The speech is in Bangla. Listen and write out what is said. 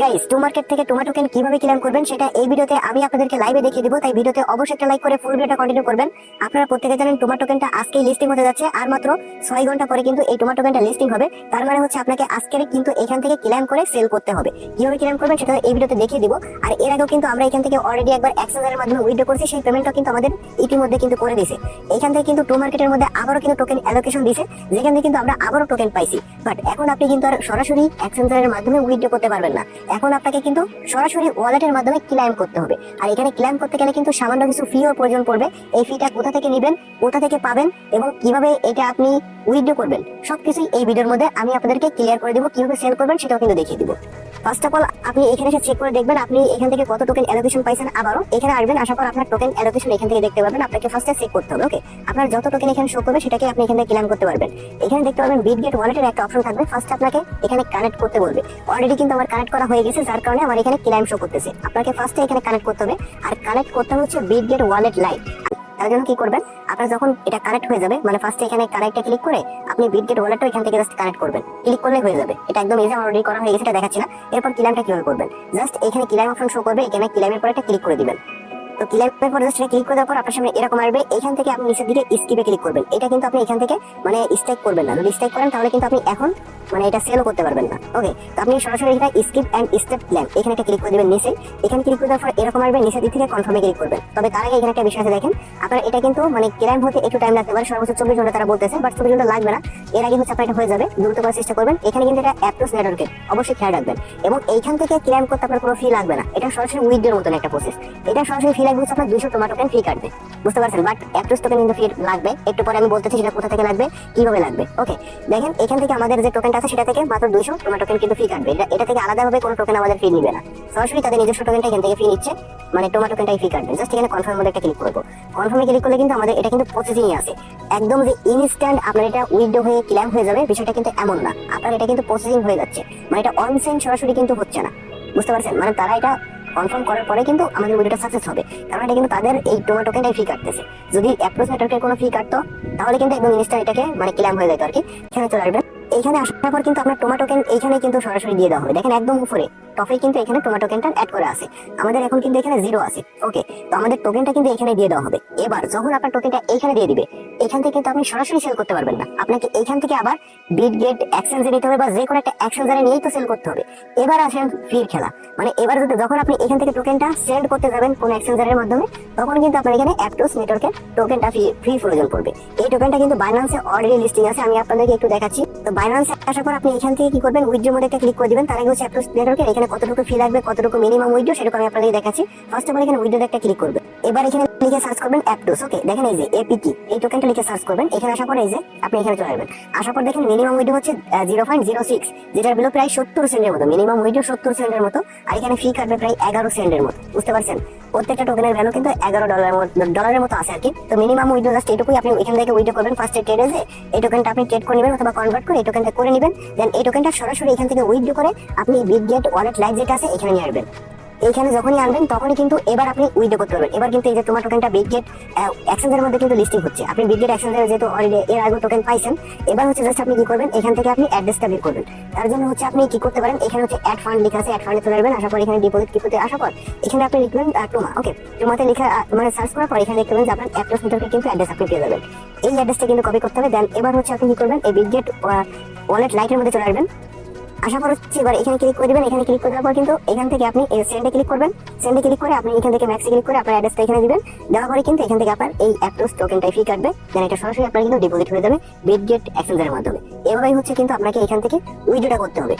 গাইস টু মার্কেট থেকে টোমাটো কেন কীভাবে ক্লেম করবেন সেটা এই ভিডিওতে আমি আপনাদেরকে লাইভে দেখিয়ে দিব। তাই ভিডিওতে অবশ্যই একটা লাইক করে ফুল ভিডিওটা কন্টিনিউ করবেন। আপনারা প্রত্যেকে জানেন টোমাটো কেনটা আজকেই লিস্টিং হতে যাচ্ছে, আর মাত্র ছয় ঘণ্টা পরে কিন্তু এই টোমাটো কেনটা লিস্টিং হবে। তার মানে হচ্ছে আপনাকে আজকের কিন্তু এখান থেকে ক্লেম করে সেল করতে হবে। কীভাবে ক্লেম করবেন সেটা এই ভিডিওতে দেখিয়ে দিব। আর এর আগেও কিন্তু আমরা এখান থেকে অলরেডি একবার এক্সচেঞ্জের মাধ্যমে উইথড্র করেছি, সেই পেমেন্টটা কিন্তু আমাদের ইতিমধ্যে কিন্তু করে দিয়েছে। এখান থেকে কিন্তু টু মার্কেটের মধ্যে আবারও কিন্তু টোকেন অ্যালোকেশন দিয়েছে, যেখান থেকে কিন্তু আমরা আবারও টোকেন পাইছি। বাট এখন আপনি কিন্তু আর সরাসরি এক্সচেঞ্জারের মাধ্যমে উইথড্র করতে পারবেন না। এখন আপনাকে কিন্তু সরাসরি ওয়ালেটের মাধ্যমে ক্লাইম করতে হবে। আর এখানে ক্লাইম করতে গেলে কিন্তু সামান্য কিছু ফিও প্রয়োজন পড়বে। এই ফিটা কোথা থেকে নেবেন, কোথা থেকে পাবেন এবং কীভাবে এটা আপনি উইথড্র করবেন, সবকিছুই এই ভিডিওর মধ্যে আমি আপনাদেরকে ক্লিয়ার করে দেবো। কীভাবে সেল করবেন সেটাও কিন্তু দেখিয়ে দিব। ফার্স্ট অফ অল আপনি এখানে এসে চেক করে দেখবেন আপনি এখান থেকে কত টোকেন অ্যালোকেশন পাইছেন আবারও। এখানে আসবেন, আসার পর আপনার টোকেন অ্যালোকেশন এখান থেকে দেখতে পারবেন। আপনাকে ফার্স্টে চেক করতে হবে ওকে আপনার যত টোকেন এখানে শো করবে, সেটাকে আপনি এখান থেকে ক্লেম করতে পারবেন। এখানে দেখতে পাবেন বিটগেট ওয়ালেটের একটা অপশন থাকবে। ফার্স্ট আপনাকে এখানে কানেক্ট করতে বলবে। অলরেডি কিন্তু আমার কানেক্ট করা হয়ে গেছে, যার কারণে আমার এখানে ক্লেম শো করতেছে। আপনাকে ফার্স্টে এখানে কানেক্ট করতে হবে। আর কানেক্ট করতে হচ্ছে বিটগেট ওয়ালেট লাইট তার জন্য কি করবেন? আপনার যখন এটা কানেক্ট হয়ে যাবে মানে ফার্স্টে এখানে কানেক্টে ক্লিক করে আপনি বিটগেট ওয়ালেটটা এখান থেকে জাস্ট কানেক্ট করবেন। ক্লিক করলে হয়ে যাবে। এটা একদম ইজি অলরেডি করা হয়ে গেছে, এটা দেখাচ্ছি না। এরপর ক্লাইমটা কীভাবে করবেন? জাস্ট এখানে ক্লাইম অপশন শো করবে, এখানে ক্লাইমের পরে একটা ক্লিক করে দিবেন। তো ক্লাইমের পরে জাস্ট ক্লিক করে দেওয়ার পর আপনার সামনে এরকম আসবে। এখান থেকে আপনি নিচের দিকে স্কিপে ক্লিক করবেন। এটা কিন্তু আপনি এখান থেকে মানে স্ট্রাইক করবেন না। যদি স্ট্রাইক করেন, তাহলে কিন্তু আপনি এখন মানে এটা সেলও করতে পারবেন না। ওকে তো আপনি সরাসরি এটা স্কিপ অ্যান্ড স্টেপ প্ল্যান এখানে একটা ক্লিক করে দেবেন নিচে। এখানে ক্লিক করে দেওয়ার পর এরকম আসবে, নিচের দিক থেকে কনফার্মে ক্লিক করবেন। তবে তার আগে এখানে একটা বিষয় আছে, দেখেন, আপনার এটা কিন্তু মানে ক্লাইম হতে একটু টাইম লাগতে পারে। সর্বোচ্চ চব্বিশ ঘণ্টা তারা বলতেছে বাট চব্বিশ ঘণ্টা লাগবে না। এর আগে হচ্ছে আপনার এটা হয়ে যাবে, দ্রুত করার চেষ্টা করবেন। এখানে কিন্তু এটা অ্যাপ্রোচ নেটওয়ার্কের অবশ্যই খেয়াল রাখবেন। এবং এইখান থেকে ক্লাইম করতে আপনার কোনো ফি লাগবে না। এটা সরাসরি উইথড্রের মতন একটা প্রসেস এটা সরাসরি ফি লাগবে আপনার দুইশো টোমা টোকেন ফি কাটবে বুঝতে পারছেন? বাট অ্যাপ্রোচ টোকেন কিন্তু ফি লাগবে। একটু পরে আমি বলতেছি সেটা কোথা থেকে লাগবে, কীভাবে লাগবে। ওকে দেখেন, এখান থেকে আমাদের যে টোকেনটা আছে সেটা থেকে মাত্র দুইশো টোমা টোকেন কিন্তু ফি কাটবে এটা থেকে আলাদাভাবে কোনো টোকেন আমাদের ফি নিবে না। সরাসরি তাদের নিজস্ব টোকেনটা এখান থেকে ফি নিচ্ছে। মানে টোমা টোকেনটাই ফি কাটবে জাস্ট এখানে কনফার্ম মধ্যে একটা ক্লিক করব। কনফার্মে ক্লিক করলে কিন্তু আমাদের এটা কিন্তু প্রসেসিং আছে। একদম যে ইনস্ট্যান্ট আপনার এটা উইথড্র হয়ে ক্ল্যাম হয়ে যাবে, বিষয়টা কিন্তু এমন না। আপনার এটা কিন্তু প্রসেসিং হয়ে যাচ্ছে। মানে এটা অনসেন সরাসরি কিন্তু হচ্ছে না। বুঝতে পারছেন? মানে তারা এটা কনফার্ম করার পরে কিন্তু আমাদের ভিডিওটা সাকসেস হবে। কারণ এটা কিন্তু তাদের এই টোমা টোকেনটাই ফি কাটতেছে যদি অ্যাপ্রোচ নেটওয়ার্কের কোনো ফি কাটতো তাহলে কিন্তু একদম ইনস্টা এটাকে মানে ক্ল্যাম হয়ে যেত আর কি। এখানে চলে আসবেন। এইখানে আসার পর কিন্তু আপনার টোমা টোকেন এইখানে কিন্তু সরাসরি দিয়ে দেওয়া হবে। দেখেন একদম উপরে। টপে কিন্তু এখানে টোমা টোকেনটা অ্যাড করা আছে। আমাদের এখন কিন্তু এখানে জিরো আছে। ওকে তো আমাদের টোকেনটা কিন্তু এখানে দিয়ে দেওয়া হবে। এবার যখন আপনার টোকেনটা এইখানে দিয়ে দিবে, এখান থেকে কিন্তু আপনি সরাসরি সেল করতে পারবেন না। আপনাকে এইখান থেকে আবার বিট গেট এক্সচেঞ্জে নিতে হবে বা যে কোনো একটা এক্সচেঞ্জারে নিয়েই তো সেল করতে হবে। এবার আসেন ফির খেলা। মানে এবার যদি যখন আপনি এখান থেকে টোকেনটা সেন্ড করতে যাবেন কোন এক্সচেঞ্জারের মাধ্যমে, তখন কিন্তু আপনার এখানে অ্যাপটোস নেটওয়ার্কের টোকেনটা ফ্রি ফ্রি প্রয়োজন পড়বে। এই টোকেনটা কিন্তু বাইন্যান্সে অলরেডি লিস্টিং আছে। আমি আপনাদেরকে একটু দেখাচ্ছি। তো বাইন্যান্সে আসার পর আপনি এখান থেকে কি করবেন? উইথড্র মোডে একটা ক্লিক করে দিবেন। তার আগে হচ্ছে অ্যাপটোস নেটওয়ার্কের এখানে কতটুকু ফি লাগবে, কতটুকু মিনিমাম উইথড্র সেরকম আমি আপনাদেরকে দেখাচ্ছি। ফার্স্ট অফ অল এখানে উইথড্র একটা ক্লিক করবে। এবার এখানে লিখে সার্চ করবেন অ্যাপটোস ওকে দেখেন এই যে এপিটি এই টোকেনটা লিখে সার্চ করবেন। এখানে আসার পর এই যে আপনি এখানে চলে আসবেন। আসার পর দেখেন মিনিমাম উইথড্র হচ্ছে জিরো পয়েন্ট জিরো সিক্স যেটার বিলো প্রায় সত্তর সেন্টের মতো। মিনিমাম উইথড্র সত্তর সেন্টের মতো। আর এখানে ফি কাটবে প্রায় এগারো সেন্টের মতো। বুঝতে পারছেন? প্রত্যেকটা টোকেনের ভ্যালু কিন্তু এগারো ডলারের মতো ডলারের মতো আছে আর কি। তো মিনিমাম উইথড্র জাস্ট এটুকুই আপনি এখান থেকে উইথড্র করবেন। ফার্স্টে ট্রেডে যে এই টোকেনটা আপনি ট্রেড করে নেবেন অথবা কনভার্ট করে এই টোকেনটা করে নেবেন। দেন এই টোকেনটা সরাসরি এখান থেকে উইথড্র করে আপনি বিগ গেট ওয়ালেট লাইভ যেটা আছে, এখানে নিয়ে আসবেন। এইখানে যখনই আনবেন, তখনই কিন্তু এবার আপনি উইথড্র করতে পারবেন এবার কিন্তু এই যে তোমার টোকেনটা বিগ গেট এক্সচেঞ্জের মধ্যে কিন্তু লিস্টিং হচ্ছে। আপনি বিগ গেট এক্সচেঞ্জের যেহেতু অলরেডি এর আগে টোকেন পাইছেন, এবার হচ্ছে জাস্ট আপনি কি করবেন, এখান থেকে আপনি অ্যাড্রেসটা বের করবেন। তার জন্য হচ্ছে আপনি কি করতে পারেন, এখানে হচ্ছে অ্যাড ফান্ড লেখা আছে অ্যাড ফান্ডে চলে আসবেন আসার পর এখানে ডিপোজিট কি করতে আসার পর এখানে আপনি লিখবেন টোমা ওকে টোমাতে লেখা মানে সার্চ করার পর এখানে দেখতে পাবেন যে আপনার অ্যাড্রেস নেটওয়ার্কে কিন্তু অ্যাড্রেস আপনি পেয়ে যাবেন। এই অ্যাড্রেসটা কিন্তু কপি করতে হবে দেন এবার হচ্ছে আপনি কি করবেন, এই বিগ গেট ওয়ালেট লাইটের মধ্যে চলে আসবেন। আশা করছি এবার এখানে ক্লিক করে দেবেন, এখানে ক্লিক করে দেওয়ার পর কিন্তু এখান থেকে আপনি সেন্ডে ক্লিক করবেন। সেন্ডে ক্লিক করে আপনি এখান থেকে ম্যাক্সি ক্লিক করে আপনার অ্যাড্রেসটা এখানে দিবেন। দেওয়ার পরে কিন্তু এখান থেকে আপনার এই অ্যাপটোস টোকেনটাই ফি কাটবে। দেন এটা সরাসরি আপনার কিন্তু ডিপোজিট হয়ে যাবে বিটগেট এক্সচেঞ্জের মাধ্যমে। এভাবেই হচ্ছে কিন্তু আপনাকে এখান থেকে উইড্রোটা করতে হবে।